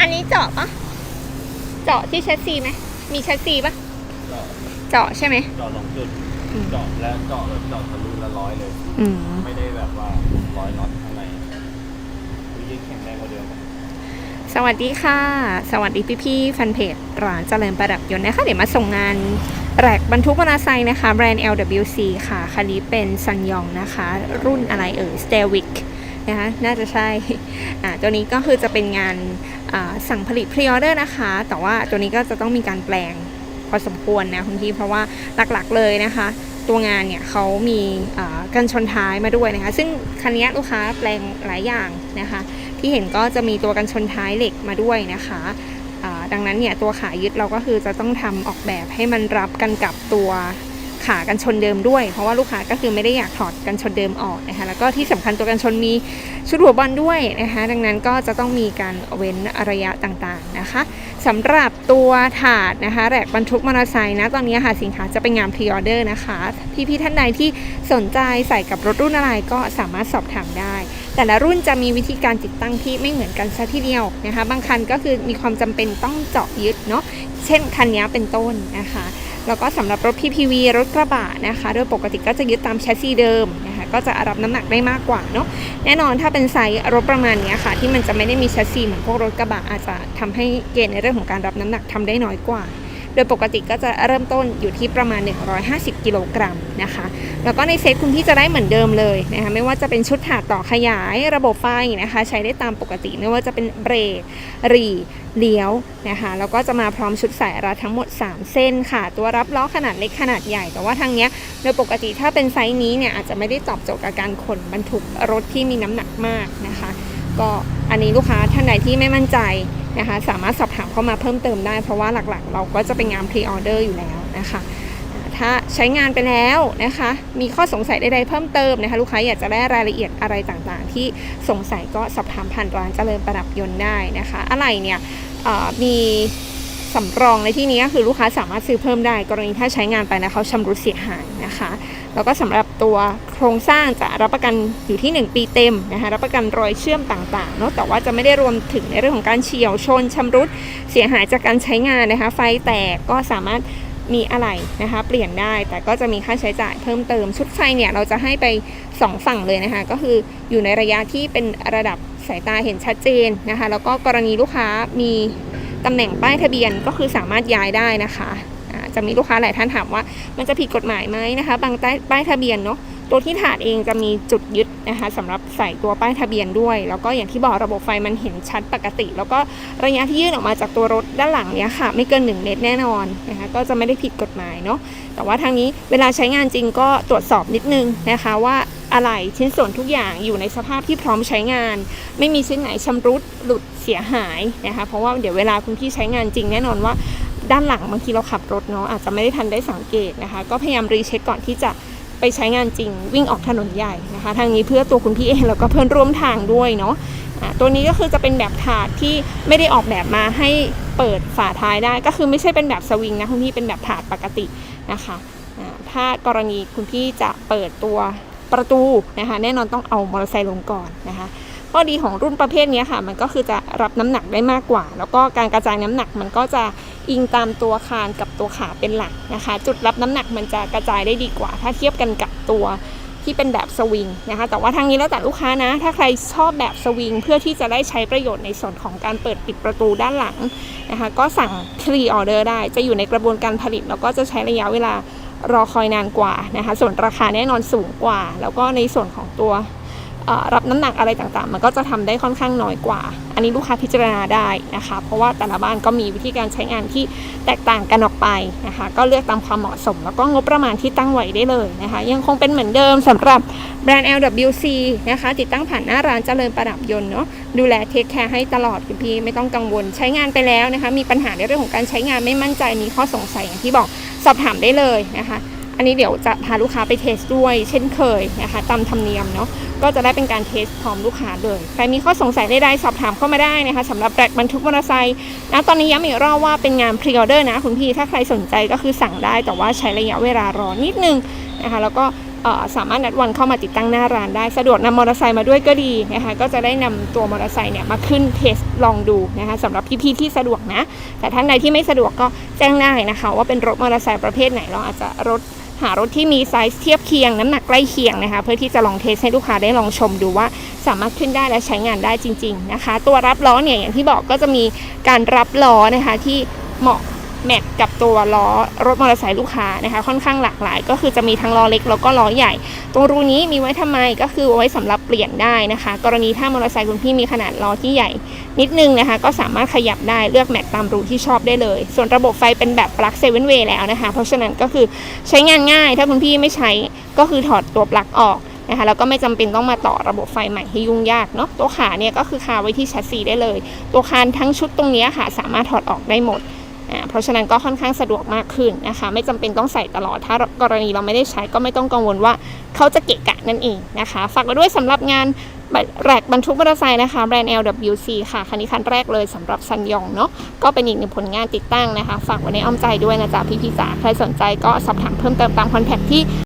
อันนี้เจาะปะเจาะที่แชสซีไหม มีแชสซีปะเจาะเจาะใช่ไหม เจาะสองจุดอืม เจาะและเจาะแบบเจาะทะลุละร้อยเลย อืม ไม่ได้แบบว่าร้อยน็อตข้างในวิธีแข็งแรงกว่าเดิมสวัสดีค่ะ สวัสดีพี่ๆแฟนเพจร้านเจริญประดับยนต์นะคะ เดี๋ยวมาส่งงานแรกบรรทุกมอเตอร์ไซค์นะคะ แบรนด์ LWC ค่ะ คันนี้เป็นซันยองนะคะ รุ่นอะไรเอ่ย s t a i r w i c k นะคะ น่าจะใช่ อ่าตัวนี้ก็คือจะเป็นงานอ่า สั่งผลิตพรีออเดอร์นะคะ แต่ว่าตัวนี้ก็จะต้องมีการแปลงพอสมควรนะคุณพี่เพราะว่าหลักๆเลยนะคะ ตัวงานเนี่ยเขามีกันชนท้ายมาด้วยนะคะ ซึ่งคันนี้ลูกค้าแปลงหลายอย่างนะคะ ที่เห็นก็จะมีตัวกันชนท้ายเหล็กมาด้วยนะคะดังนั้นเนี่ยตัวขายึดเราก็คือจะต้องทำออกแบบให้มันรับกันกับตัว ขากันชนเดิมด้วย เพราะว่าลูกค้าก็คือไม่ได้อยากถอดกันชนเดิมออกนะคะแล้วก็ที่สำคัญตัวกันชนมีชุดหัวบอลด้วยนะคะดังนั้นก็จะต้องมีการเว้นระยะต่างๆนะคะสำหรับตัวถาดนะคะแรกบรรทุกมอเตอร์ไซค์นะตอนนี้ค่ะสินค้าจะเป็นงานพรีออเดอร์นะคะพี่ๆท่านใดที่สนใจใส่กับรถรุ่นอะไรก็สามารถสอบถามได้ แต่ละรุ่นจะมีวิธีการติดตั้งที่ไม่เหมือนกันซะทีเดียวนะคะ บางคันก็คือมีความจำเป็นต้องเจาะยึดเนาะเช่นคันนี้เป็นต้นนะคะ แล้วก็สำหรับรถ PPV รถกระบะนะคะ โดยปกติก็จะยึดตามแชสซีเดิมนะคะก็จะรับน้ำหนักได้มากกว่าเนาะแน่นอนถ้าเป็นไซส์รถประมาณนี้ค่ะ ที่มันจะไม่ได้มีแชสซีเหมือนพวกรถกระบะอาจจะทำให้เกณฑ์ในเรื่องของการรับน้ำหนักทำได้น้อยกว่า โดยปกติก็จะเริ่มต้นอยู่ที่ประมาณ 150 กิโลกรัมนะคะ แล้วก็ในเซตคุณพี่จะได้เหมือนเดิมเลยนะคะไม่ว่าจะเป็นชุดถาดต่อขยายระบบไฟนะคะ ใช้ได้ตามปกติไม่ว่าจะเป็นเบรกรีเลี้ยวนะคะแล้วก็จะมาพร้อมชุดสายรัดทั้งหมด 3 เส้นค่ะ ตัวรับล้อขนาดเล็กขนาดใหญ่ แต่ว่าทางเนี้ยโดยปกติถ้าเป็นไซส์นี้เนี่ยอาจจะไม่ได้ตอบโจทย์กับการขนบรรทุกรถที่มีน้ำหนักมากนะคะ ก็อันนี้ลูกค้าท่านใดที่ไม่มั่นใจนะคะ สามารถสอบถามเข้ามาเพิ่มเติมได้ เพราะว่าหลักๆ เราก็จะเป็นงานพรีออเดอร์อยู่แล้วนะคะ ถ้าใช้งานไปแล้วนะคะ มีข้อสงสัยใดๆเพิ่มเติมนะคะ ลูกค้าอยากจะได้รายละเอียดอะไรต่างๆ ที่สงสัยก็สอบถามผ่านร้านเจริญประดับยนต์ได้นะคะ อะไรเนี่ยมี สำรองในที่นี้ก็คือลูกค้าสามารถซื้อเพิ่มได้ กรณีถ้าใช้งานไปนะเขาชำรุดเสียหายนะคะ แล้วก็สำหรับตัวโครงสร้างจะรับประกันอยู่ที่ 1 ปีเต็มนะคะรับประกันรอยเชื่อมต่างๆเนาะแต่ว่าจะไม่ได้รวมถึงในเรื่องของการเฉียวชนชำรุดเสียหายจากการใช้งานนะคะ ไฟแตกก็สามารถมีอะไรนะคะ เปลี่ยนได้แต่ก็จะมีค่าใช้จ่ายเพิ่มเติมชุดไฟเนี่ยเราจะให้ไป 2 ฝั่งเลยนะคะ ก็คืออยู่ในระยะที่เป็นระดับสายตาเห็นชัดเจนนะคะ แล้วก็กรณีลูกค้ามี ตำแหน่งป้ายทะเบียนก็คือสามารถย้ายได้นะคะจะมีลูกค้าหลายท่านถามว่า มันจะผิดกฎหมายไหมนะคะ บางใต้ป้ายทะเบียนเนาะตัวที่ถาดเองจะมีจุดยึดนะคะสำหรับใส่ตัวป้ายทะเบียนด้วย แล้วก็อย่างที่บอกระบบไฟมันเห็นชัดปกติ แล้วก็ระยะที่ยื่นออกมาจากตัวรถด้านหลังเนี้ยค่ะ ไม่เกิน 1 เมตรแน่นอนนะคะก็จะไม่ได้ผิดกฎหมายเนาะแต่ว่าทางนี้เวลาใช้งานจริงก็ตรวจสอบนิดนึงนะคะว่า อะไรชิ้นส่วนทุกอย่างอยู่ในสภาพที่พร้อมใช้งาน ไม่มีชิ้นไหนชำรุดหลุดเสียหายนะคะเพราะว่าเดี๋ยวเวลาคุณพี่ใช้งานจริงแน่นอนว่าด้านหลังบางทีเราขับรถเนาะอาจจะไม่ได้ทันได้สังเกตนะคะ ก็พยายามรีเช็คก่อนที่จะไปใช้งานจริงวิ่งออกถนนใหญ่นะคะ ทางนี้เพื่อตัวคุณพี่เองแล้วก็เพื่อนร่วมทางด้วยเนาะะตัวนี้ก็คือจะเป็นแบบถาดที่ไม่ได้ออกแบบมาให้เปิดฝาท้ายได้ ก็คือไม่ใช่เป็นแบบสวิงนะคุณพี่เป็นแบบถาดปกตินะคะถ้ากรณีคุณพี่จะเปิดตัว ประตูนะคะแน่นอนต้องเอามอเตอร์ไซค์ลงก่อนนะคะข้อดีของรุ่นประเภทนี้ค่ะ มันก็คือจะรับน้ำหนักได้มากกว่า แล้วก็การกระจายน้ำหนักมันก็จะอิงตามตัวคานกับตัวขาเป็นหลักนะคะ จุดรับน้ำหนักมันจะกระจายได้ดีกว่า ถ้าเทียบกันกับตัวที่เป็นแบบสวิงนะคะ แต่ว่าทางนี้แล้วแต่ลูกค้านะ ถ้าใครชอบแบบสวิงเพื่อที่จะได้ใช้ประโยชน์ในส่วนของการเปิดปิดประตูด้านหลังนะคะ ก็สั่งพรีออเดอร์ได้ จะอยู่ในกระบวนการผลิตแล้วก็จะใช้ระยะเวลา รอคอยนานกว่านะคะส่วนราคาแน่นอนสูงกว่า แล้วก็ในส่วนของตัวรับน้ำหนักอะไรต่างๆ มันก็จะทำได้ค่อนข้างน้อยกว่า อันนี้ลูกค้าพิจารณาได้นะคะ เพราะว่าแต่ละบ้านก็มีวิธีการใช้งานที่แตกต่างกันออกไปนะคะ ก็เลือกตามความเหมาะสม แล้วก็งบประมาณที่ตั้งไว้ได้เลยนะคะ ยังคงเป็นเหมือนเดิมสำหรับแบรนด์ LWC นะคะ ติดตั้งผ่านหน้าร้านเจริญประดับยนต์เนาะ ดูแลเทคแคร์ให้ตลอดคุณพี่ไม่ต้องกังวล ใช้งานไปแล้วนะคะ มีปัญหาในเรื่องของการใช้งานไม่มั่นใจ มีข้อสงสัยอย่างที่บอก สอบถามได้เลยนะคะ อันนี้เดี๋ยวจะพาลูกค้าไปเทสด้วย เช่นเคยนะคะตามธรรมเนียมเนาะก็จะได้เป็นการเทสพร้อมลูกค้าเลยใครมีข้อสงสัยใดๆสอบถามเข้ามาได้นะคะสำหรับแบกบรรทุกมอเตอร์ไซค์นะตอนนี้ย้ำอีกรอบว่าเป็นงานพรีออเดอร์นะคุณพี่ถ้าใครสนใจก็คือสั่งได้แต่ว่าใช้ระยะเวลารอนิดนึงนะคะแล้วก็ สามารถนัดวันเข้ามาติดตั้งหน้าร้านได้ สะดวกนำมอเตอร์ไซค์มาด้วยก็ดีนะคะก็จะได้นำตัวมอเตอร์ไซค์เนี่ยมาขึ้นเทสลองดูนะคะสำหรับพี่ๆที่สะดวกนะ แต่ท่านใดที่ไม่สะดวกก็แจ้งได้นะคะ ว่าเป็นรถมอเตอร์ไซค์ประเภทไหนเราอาจจะรถหารถที่มีไซส์เทียบเคียงน้ำหนักใกล้เคียงนะคะ เพื่อที่จะลองเทสให้ลูกค้าได้ลองชมดูว่าสามารถขึ้นได้และใช้งานได้จริง ๆนะคะ ตัวรับล้อเนี่ยอย่างที่บอกก็จะมีการรับล้อนะคะที่เหมาะ แมทกับตัวล้อรถมอเตอร์ไซค์ลูกค้านะคะค่อนข้างหลากหลาย ก็คือจะมีทั้งล้อเล็กแล้วก็ล้อใหญ่ ตรงรูนี้มีไว้ทำไมก็คือไว้สำหรับเปลี่ยนได้นะคะ กรณีถ้ามอเตอร์ไซค์คุณพี่มีขนาดล้อที่ใหญ่ นิดนึงนะคะ ก็สามารถขยับได้เลือกแม็กตามรูที่ชอบได้เลย ส่วนระบบไฟเป็นแบบปลั๊กเซเว่นเวย์แล้วนะคะ เพราะฉะนั้นก็คือใช้งานง่าย ถ้าคุณพี่ไม่ใช้ก็คือถอดตัวปลั๊กออกนะคะแล้วก็ไม่จำเป็นต้องมาต่อระบบไฟใหม่ให้ยุ่งยากเนาะตัวขาเนี่ยก็คือคาไว้ที่แชสซีได้เลย ตัวคานทั้งชุดตรงนี้ค่ะ สามารถถอดออกได้หมด เพราะฉะนั้นก็ค่อนข้างสะดวกมากขึ้นนะคะ ไม่จำเป็นต้องใส่ตลอด ถ้ากรณีเราไม่ได้ใช้ก็ไม่ต้องกังวลว่าเขาจะเกะกะนั่นเองนะคะ ฝากไว้ด้วยสำหรับงานแรกบรรทุกมอเตอร์ไซค์นะคะแบรนด์ LWC ค่ะคันนี้คันแรกเลยสำหรับซันยองเนาะก็เป็นอีกหนึ่งผลงานติดตั้งนะคะ ฝากไว้ในอ้อมใจด้วยนะจ๊ะพี่ๆจ๋าใครสนใจก็สอบถามเพิ่มเติมตามคอนแทคที่